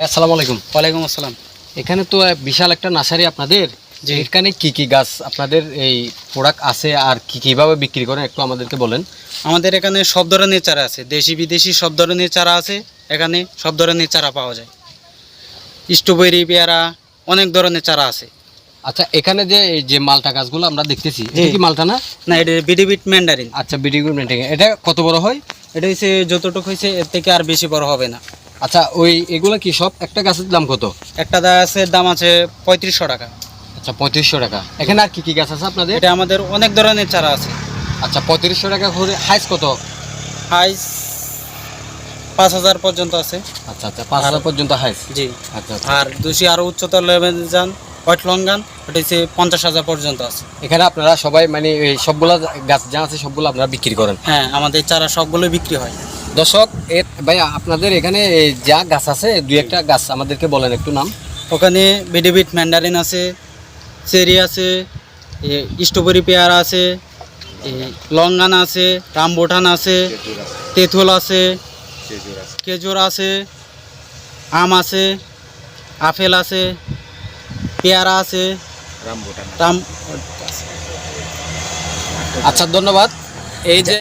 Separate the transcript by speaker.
Speaker 1: আসসালামু আলাইকুম।
Speaker 2: ওয়ালাইকুম আসসালাম।
Speaker 1: এখানে তো বিশাল একটা নার্সারি আপনাদের যে এখানে কি কি গাছ আপনাদের এই প্রোডাক্ট আছে আর কি কীভাবে বিক্রি করেন একটু আমাদেরকে বলেন।
Speaker 2: আমাদের এখানে সব ধরনের চারা আছে দেশি বিদেশি সব ধরনের চারা আছে এখানে সব ধরনের চারা পাওয়া যায়। স্ট্রবেরি পেয়ারা অনেক ধরনের চারা আছে।
Speaker 1: আচ্ছা এখানে যে এই যে মালটা গাছগুলো আমরা দেখতেছি এটা কি মালটা না?
Speaker 2: না এটা বিডিবিট ম্যান্ডারিন।
Speaker 1: আচ্ছা বিডি এটা কত বড় হয়?
Speaker 2: এটা হচ্ছে যতটুকু হয়েছে এর থেকে আর বেশি বড় হবে না।
Speaker 1: আচ্ছা ওই এগুলো কি সব একটা গাছের দাম কত?
Speaker 2: একটা গাছের দাম আছে পঁয়ত্রিশশো টাকা।
Speaker 1: আচ্ছা পঁয়ত্রিশশো টাকা। এখানে আর কি কি গাছ আছে আপনাদের?
Speaker 2: এটা আমাদের অনেক ধরনের চারা আছে।
Speaker 1: আচ্ছা পঁয়ত্রিশশো টাকা করে হাইস কত?
Speaker 2: হাইস পাঁচ হাজার পর্যন্ত আছে।
Speaker 1: আচ্ছা আচ্ছা পাঁচ হাজার পর্যন্ত হাইস
Speaker 2: জি।
Speaker 1: আচ্ছা আচ্ছা।
Speaker 2: আর দুশি আরও উচ্চতর লেভেল যান হোয়াইট লঙ্গান ওটা হচ্ছে পঞ্চাশ হাজার পর্যন্ত আছে।
Speaker 1: এখানে আপনারা সবাই মানে এই সবগুলা গাছ যা আছে সবগুলো আপনারা বিক্রি করেন?
Speaker 2: হ্যাঁ আমাদের চারা সবগুলো বিক্রি হয়।
Speaker 1: দর্শক ভাই আপনাদের এখানে যা গাছ আছে দুই একটা গাছ আমাদেরকে বলেন একটু নাম।
Speaker 2: ওখানে বিডিবিট ম্যান্ডারিন আছে চেরি আছে স্ট্রবেরি পেয়ারা আছে লঙ্গান আছে রামবোটান আছে তেঁতুল আছে খেজুর আছে আম আছে আপেল আছে পেয়ারা আছে রাম
Speaker 1: আচ্ছা ধন্যবাদ। এই যে